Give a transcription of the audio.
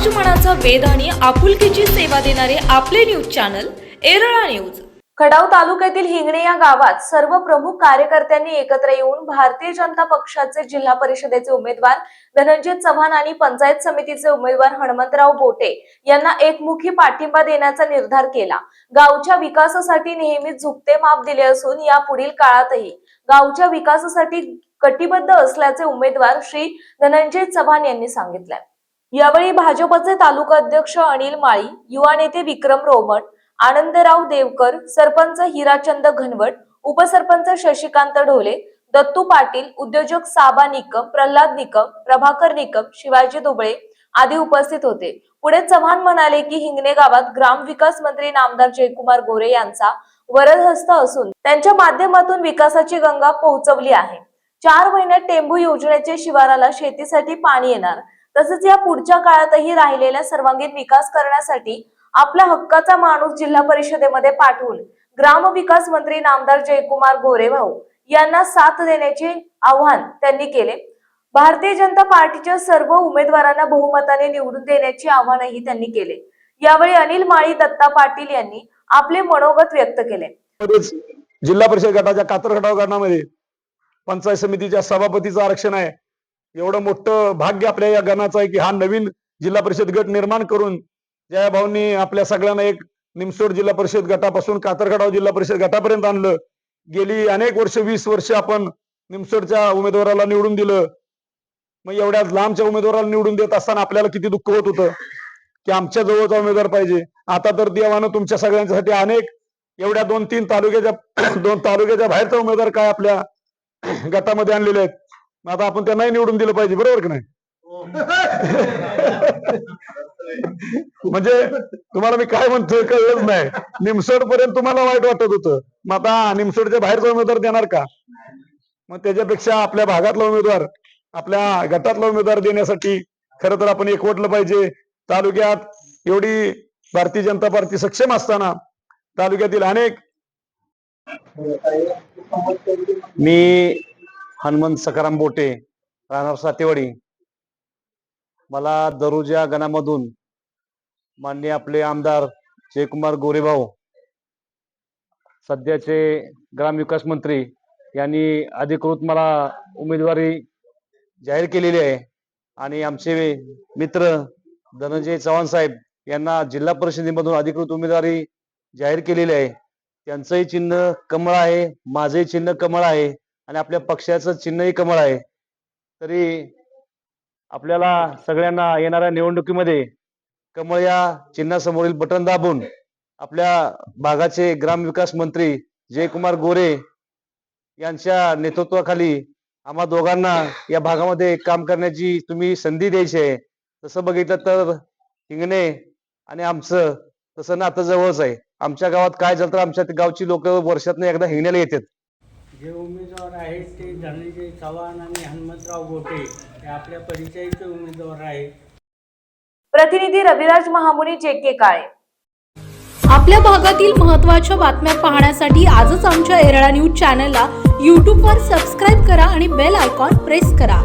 समाज मनाचा आणि आपुलकीची सेवा देणारे आपले न्यूज चॅनल एरळा न्यूज खडाव तालुक्यातील हिंगणे या गावात सर्व प्रमुख कार्यकर्त्यांनी एकत्र येऊन भारतीय जनता पक्षाचे जिल्हा परिषदेचे उमेदवार धनंजय चव्हाण आणि पंचायत समितीचे उमेदवार हनुमंतराव बोटे यांना एकमुखी पाठिंबा देण्याचा निर्धार केला. गावच्या विकासासाठी नेहमीच झुकते माप दिले असून या पुढील काळातही गावच्या विकासासाठी कटिबद्ध असल्याचे उमेदवार श्री धनंजय चव्हाण यांनी सांगितले यावेळी भाजपचे तालुका अध्यक्ष अनिल माळी युवा नेते विक्रम रोमट आनंदराव देवकर सरपंच हिराचंद घनवट उपसरपंच शशिकांत ढोले दत्तू पाटील उद्योजक साबा निकम प्रल्हाद निकम प्रभाकर निकम शिवाजी दुबळे आदी उपस्थित होते. पुढे चव्हाण म्हणाले की हिंगणे गावात ग्रामविकास मंत्री नामदार जयकुमार गोरे यांचा वरदहस्त असून त्यांच्या माध्यमातून विकासाची गंगा पोहोचवली आहे. चार महिन्यात टेंबू योजनेचे शिवाराला शेतीसाठी पाणी येणार. तसेच या पुढच्या काळातही राहिलेला सर्वांगीण विकास करण्यासाठी आपला हक्काचा माणूस जिल्हा परिषदेमध्ये पाठवून ग्रामविकास मंत्री नामदार जयकुमार गोरे भाऊ यांना साथ देण्याचे आव्हान त्यांनी केले. भारतीय जनता पार्टीच्या सर्व उमेदवारांना बहुमताने निवडून देण्याचे आव्हानही त्यांनी केले. यावेळी अनिल माळी दत्ता पाटील यांनी आपले मनोगत व्यक्त केले. जिल्हा परिषद गटाच्या कातर खटाव गटामध्ये पंचायत समितीच्या सभापतीचं आरक्षण आहे. एवढं मोठं भाग्य आपल्या या गणाचं आहे की हा नवीन जिल्हा परिषद गट निर्माण करून जयाभाऊंनी आपल्या सगळ्यांना एक निमसोड जिल्हा परिषद गटापासून कातरखडाव जिल्हा परिषद गटापर्यंत आणलं. गेली अनेक वर्ष वीस वर्ष आपण निमसोडच्या उमेदवाराला निवडून दिलं. मग एवढ्या लांबच्या उमेदवाराला निवडून देत असताना आपल्याला किती दुःख होत होतं? की आमच्या जवळचा उमेदवार पाहिजे. आता तर देवानं तुमच्या सगळ्यांच्यासाठी अनेक एवढ्या दोन तीन तालुक्याच्या दोन तालुक्याच्या बाहेरचा उमेदवार काय आपल्या गटामध्ये आणलेले आहेत? मग आता आपण त्यांनाही निवडून दिलं पाहिजे बरोबर की नाही? म्हणजे तुम्हाला मी काय म्हणतोय कळलंच नाही. निमसोड पर्यंत तुम्हाला वाईट वाटत होतं. मग आता निमसोडच्या बाहेरचा उमेदवार देणार का? मग त्याच्यापेक्षा आपल्या भागातला उमेदवार आपल्या गटातला उमेदवार देण्यासाठी खरं तर आपण एकवटलं पाहिजे. तालुक्यात एवढी भारतीय जनता पार्टी सक्षम असताना तालुक्यातील अनेक मी हनुमंत सकाराम बोटे राहणार सातेवाडी. मला दरुजा गणामधून माननीय आपले आमदार जयकुमार गोरेभाऊ सध्याचे ग्रामविकास मंत्री यांनी अधिकृत मला उमेदवारी जाहीर केलेली आहे. आणि आमचे मित्र धनंजय चव्हाण साहेब यांना जिल्हा परिषदेमधून अधिकृत उमेदवारी जाहीर केलेली आहे. त्यांचंही चिन्ह कमळ आहे माझंही चिन्ह कमळ आहे. आणि आपल्या पक्षाचं चिन्हही कमळ आहे. तरी आपल्याला सगळ्यांना येणाऱ्या निवडणुकीमध्ये कमळ या चिन्हासमोरील बटन दाबून आपल्या भागाचे ग्रामविकास मंत्री जयकुमार गोरे यांच्या नेतृत्वाखाली आम्हा दोघांना या भागामध्ये काम करण्याची तुम्ही संधी द्यायची आहे. तसं बघितलं तर हिंगणे आणि आमचं तसं नातं जवळच आहे. आमच्या गावात काय झालं तर आमच्या गावची लोक वर्षातनं एकदा हिंगण्याला येतात. जे उमेदवार आहेत ते धनंजय चव्हाण आणि हनुमंतराव गोटे हे आपल्या परिचयाचे उमेदवार आहेत. प्रतिनिधी रविराज महामुनी जेके काळे. आपल्या भागातील महत्त्वाच्या बातम्या पाहण्यासाठी आजच आमच्या एरळा न्यूज चॅनलला यूट्यूबवर सबस्क्राईब करा आणि बेल आयकॉन प्रेस करा.